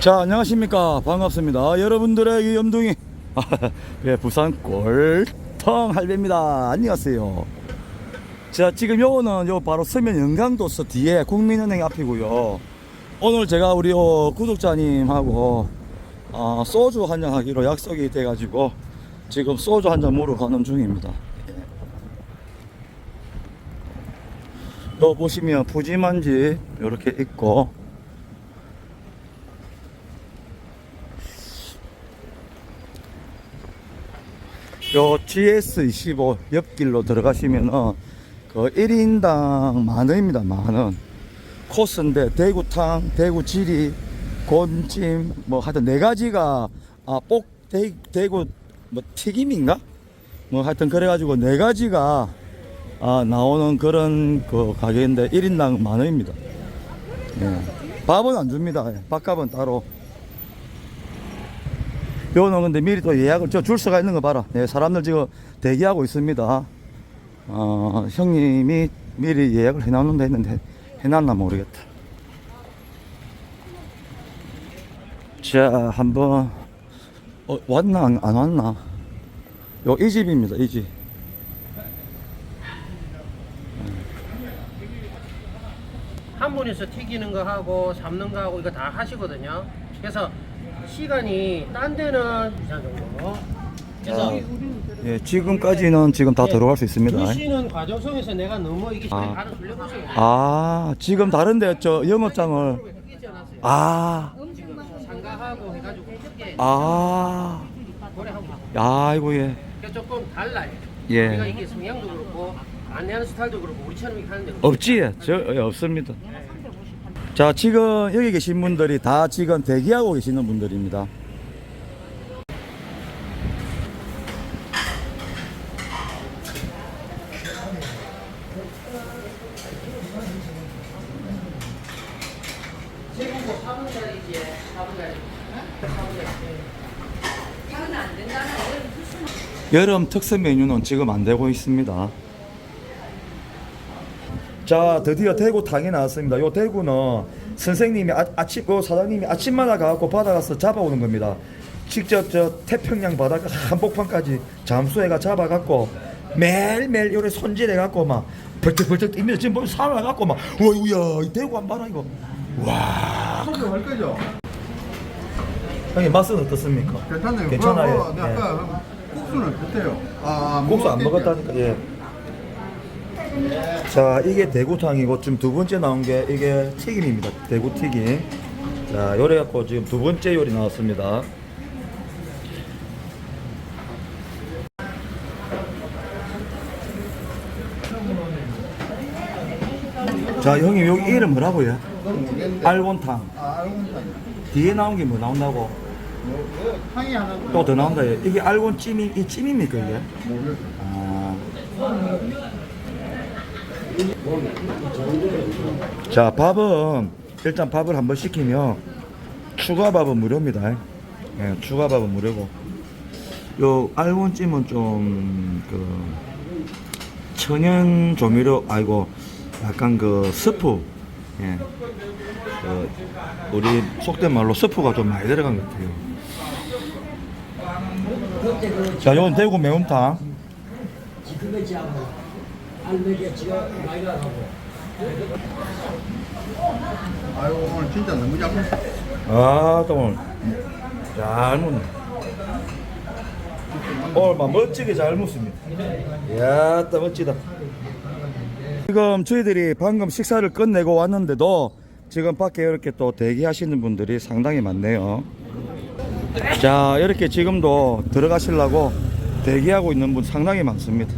자 안녕하십니까. 반갑습니다. 여러분들의 이 염둥이. 예, 부산 꼴통 할배입니다. 안녕하세요. 자 지금 요거는 요 바로 서면 영강도서 뒤에 국민은행 앞이고요. 오늘 제가 우리 요 구독자님하고 아, 소주 한잔 하기로 약속이 돼 가지고 지금 소주 한잔 먹으러 가는 중입니다. 요 보시면 푸짐한 집 이렇게 있고 요 GS25 옆길로 들어가시면은 그 1인당 만 원입니다, 만 원. 코스인데 대구탕, 대구지리, 곤찜, 뭐 하여튼 네 가지가 아, 복 대, 대구 뭐 튀김인가? 뭐 하여튼 그래가지고 네 가지가 아, 나오는 그런 그 가게인데 1인당 만 원입니다. 예. 밥은 안 줍니다. 예. 밥값은 따로. 요는 근데 미리 또 예약을 저 줄 서가 있는 거 봐라. 네, 사람들 지금 대기하고 있습니다. 어, 형님이 미리 예약을 해놨는데 했는데 해놨나 모르겠다. 자, 한번 어, 왔나 안, 안 왔나? 요 이 집입니다. 이 집. 한 분이서 튀기는 거 하고 삶는 거 하고 이거 다 하시거든요. 그래서 시간이 딴 데는 이상 정도. 그래서 예, 지금까지는 지금 다 예, 들어갈 수 있습니다. 주시는 과정성에서 내가 너무 이게 아. 시간이 바로 돌려보세요. 아, 지금 다른데 저 영업장을. 아, 상가하고 해가지고 크게 아, 거래하고 있어요. 아이고 예. 그러니까 조금 달라요. 예. 우리가 이게 성향도 그렇고 안내하는 스타일도 그렇고 우리처럼 이렇게 하는데 없지? 저 예, 없습니다. 자, 지금 여기 계신 분들이 다 지금 대기하고 계시는 분들입니다. 지금 뭐 4분 자리지 4분 자리. 여름 특선 메뉴는 지금 안 되고 있습니다. 자, 드디어 대구탕이 나왔습니다. 요 대구는 선생님이 아, 아침, 요 사장님이 아침마다 가갖고 바다가서 잡아오는 겁니다. 직접 저 태평양 바다가 한복판까지 잠수해가 잡아갖고 매일매일 요래 손질해갖고 막 벌떡벌떡 뛰면서 지금 보면 살아갖고 막이 대구 한 봐라 이거. 와. 할 거죠? 형님 맛은 어떻습니까? 괜찮아요. 괜찮아요. 뭐, 뭐, 예. 아까 국수는 어때요? 아, 국수 안 먹었겠죠? 먹었다니까 예. 자 이게 대구탕이고 지금 두 번째 나온 게 이게 튀김입니다 대구 튀김 자 요래 갖고 지금 두 번째 요리 나왔습니다 자 형님 여기 이름 뭐라고요? 알곤탕 뒤에 나온 게 뭐 나온다고? 향이 하나 또 더 나온다 예. 이게 알곤 찜이 이 찜입니까 이게? 아. 자 밥은 일단 밥을 한번 시키면 추가 밥은 무료입니다. 예, 추가 밥은 무료고 요 알몬찜은 좀 그 천연 조미료 아이고 약간 그 스프 예. 그 우리 속된 말로 스프가 좀 많이 들어간 것 같아요. 자, 이건 대구 매운탕. 지금까지하고 알배기 지가 많이 나가고 아이고, 오늘 진짜 너무 잘 먹었어. 아, 또 오늘 잘 먹네. 오늘 막 멋지게 잘 먹습니다. 이야, 또 멋지다. 지금 저희들이 방금 식사를 끝내고 왔는데도 지금 밖에 이렇게 또 대기하시는 분들이 상당히 많네요. 자, 이렇게 지금도 들어가시려고 대기하고 있는 분 상당히 많습니다.